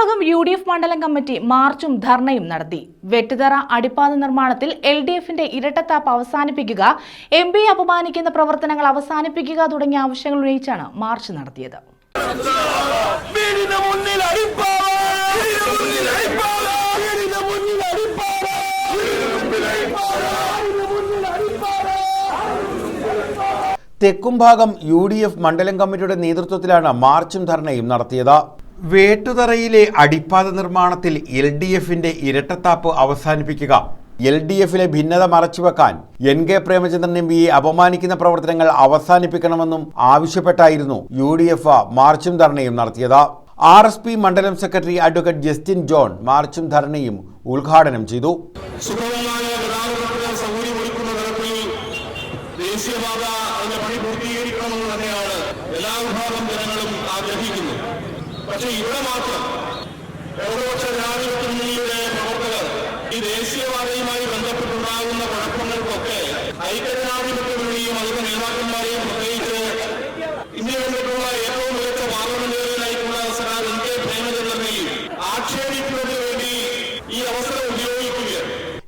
ഭാഗം U D F മണ്ഡലം committee മാർച്ചും ധർണയും നടത്തി. വെട്ടുതറ അടിപ്പാത നിർമ്മാണത്തിൽ എൽ ഡി എഫിന്റെ ഇരട്ടത്താപ്പ് അവസാനിപ്പിക്കുക എം പി അപമാനിക്കുന്ന പ്രവർത്തനങ്ങൾ അവസാനിപ്പിക്കുക തുടങ്ങിയ ആവശ്യങ്ങൾ ഉന്നയിച്ചാണ് മാർച്ച് നടത്തിയത്. തെക്കുംഭാഗം യു ഡി എഫ് മണ്ഡലം കമ്മിറ്റിയുടെ നേതൃത്വത്തിലാണ് മാർച്ചും ധർണയും നടത്തിയത്. വേട്ടുതറയിലെ അടിപ്പാത നിർമ്മാണത്തിൽ എൽ ഡി എഫിന്റെ ഇരട്ടത്താപ്പ് അവസാനിപ്പിക്കുക. എൽ ഡി എഫിലെ ഭിന്നത മറച്ചുവെക്കാൻ എൻ കെ പ്രേമചന്ദ്രൻ എം പിയെ അപമാനിക്കുന്ന പ്രവർത്തനങ്ങൾ അവസാനിപ്പിക്കണമെന്നും ആവശ്യപ്പെട്ടായിരുന്നു യു ഡി എഫ് മാർച്ചും ധർണയും നടത്തിയത്. ആർ എസ് പി മണ്ഡലം സെക്രട്ടറി അഡ്വക്കേറ്റ് ജസ്റ്റിൻ ജോൺ മാർച്ചും ധർണയും ഉദ്ഘാടനം ചെയ്തു. ദേശീയപാത പണി പൂർത്തീകരിക്കണമെന്ന് തന്നെയാണ് എല്ലാ വിഭാഗം ജനങ്ങളും ആഗ്രഹിക്കുന്നത്. പക്ഷേ ഇവിടെ മാത്രം ഇടതുപക്ഷ ജനാധിപത്യ മുന്നണിയുടെ പ്രവർത്തകർ ഈ ദേശീയപാതയുമായി ബന്ധപ്പെട്ടുണ്ടാകുന്ന കുഴപ്പങ്ങൾക്കൊക്കെ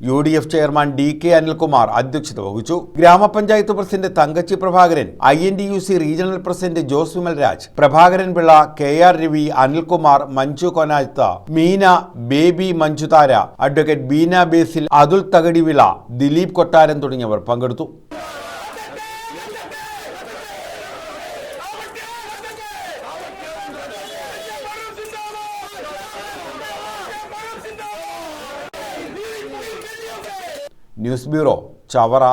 U D F chairman D K Anilkumar അധ്യക്ഷത വഹിച്ചു. ഗ്രാമപഞ്ചായത്ത് president Thankachi Prabhakaran I N D U C regional president Jose Vimal Raj Prabhakaran Pillai K R Ravi Anilkumar Manju Konatha Meena Baby Manjuthara advocate Beena Basil Athul Thakadivila Dileep Kottaran തുടങ്ങിയവർ പങ്കെടുത്തു. News bureau Chavara.